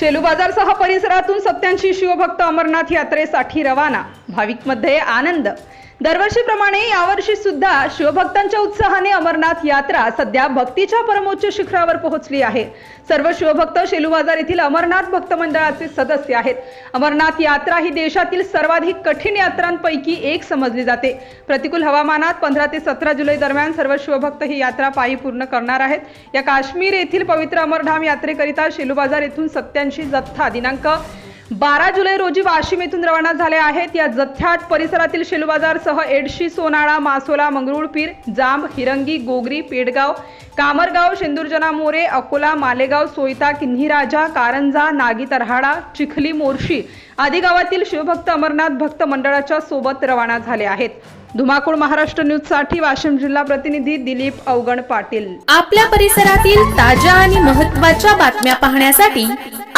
शेलू बाजारसह परिसरातून सत्याऐंशी शिवभक्त अमरनाथ यात्रेसाठी रवाना. भाविकमध्ये आनंद. दरवर्षीप्रमाणे यावर्षी सुद्धा शिवभक्तांच्या उत्साहाने अमरनाथ यात्रा सध्या भक्तीच्या परमोच्च शिखरावर पोहोचली आहे. सर्व शिवभक्त शेलू बाजार येथील अमरनाथ भक्त मंडळाचे सदस्य आहेत. अमरनाथ यात्रा ही देशातील सर्वाधिक कठीण यात्रांपैकी एक समजली जाते. प्रतिकूल हवामानात पंधरा ते सतरा जुलै दरम्यान सर्व शिवभक्त ही यात्रा पायी पूर्ण करणार आहेत. या काश्मीर येथील पवित्र अमरधाम यात्रेकरिता शेलू बाजार येथून सत्याऐंशी जत्था दिनांक बारा जुलै रोजी वाशिम येथून रवाना झाले आहेत. या जथ्यात परिसरातील शेलू बाजारसह एडशी सोनाळा मासोला मंगरुळपीर जांब हिरंगी गोगरी पेडगाव कामरगाव शेंदुरजना मोरे अकोला मालेगाव सोयता किन्हीराजा कारंजा नागी तरहाडा चिखली मोर्शी आदी गावातील शिवभक्त अमरनाथ भक्त मंडळाच्या सोबत रवाना झाले आहेत. धुमाकूळ महाराष्ट्र न्यूजसाठी वाशिम जिल्हा प्रतिनिधी दिलीप अवगण पाटील. आपल्या परिसरातील ताज्या आणि महत्त्वाच्या बातम्या पाहण्यासाठी